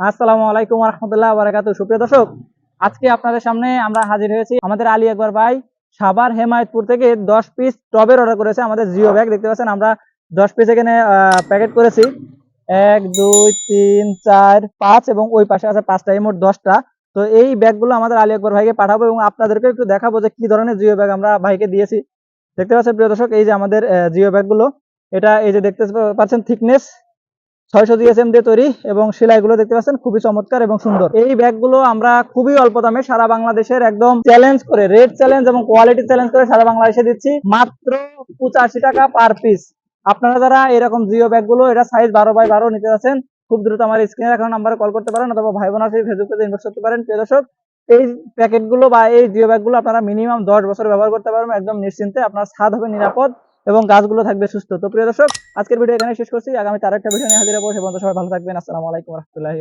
আসসালামু আলাইকুম রহমতুল্লাহ বারাকাতু সুপ্রিয় দর্শক, আজকে আপনাদের সামনে আমরা হাজির হয়েছি আমাদের আলী একবার ভাই সাভার হেমায়তপুর থেকে দশ পিস টবের অর্ডার করেছে আমাদের জিও ব্যাগ। দেখতে পাচ্ছেন, আমরা দশ পিস এখানে প্যাকেট করেছি। এক, দুই, তিন, চার, পাঁচ এবং ওই পাশে আছে পাঁচটা এই মোট দশটা। তো এই ব্যাগগুলো আমাদের আলী একবার ভাইকে পাঠাবো এবং আপনাদেরকে একটু দেখাবো যে কি ধরনের জিও ব্যাগ আমরা ভাইকে দিয়েছি। দেখতে পাচ্ছেন, প্রিয় দর্শক, এই যে আমাদের জিও ব্যাগগুলো, এটা এই যে দেখতে পাচ্ছেন থিকনেস ছয়শো জিএসএম দিয়ে তৈরি এবং সেলাইগুলো দেখতে পাচ্ছেন, খুবই চমৎকার এবং সুন্দর। এই ব্যাগগুলো আমরা খুবই অল্প দামে সারা বাংলাদেশের একদম চ্যালেঞ্জ করে রেট চ্যালেঞ্জ এবং কোয়ালিটি চ্যালেঞ্জ করে সারা বাংলাদেশে দিচ্ছি। মাত্র পঁচাশি টাকা পার পিস আপনারা যারা এরকম জিও ব্যাগগুলো, এটা সাইজ বারো বাই বারো নিতে যাচ্ছেন, খুব দ্রুত আমার স্ক্রিনে এখন নাম্বারে কল করতে পারেন অথবা ভাই বোন আছে ফেসবুক পেজে ইনবক্স করতে পারেন। প্রিয় দর্শক, এই প্যাকেটগুলো বা এই জিও ব্যাগগুলো আপনারা মিনিমাম দশ বছর ব্যবহার করতে পারবেন, একদম নিশ্চিন্তে। আপনার স্বাদ হবে নিরাপদ। এবং গাছগুলো থাকবে সুস্থ। তো প্রিয় দর্শক, আজকের ভিডিও এখানে শেষ করছি। আগামী তার একটা ভিডিও নিয়ে হাজির হব। সে বন্ধু সবাই ভালো থাকবেন। আসসালামু আলাইকুম রহমতুল্লাহি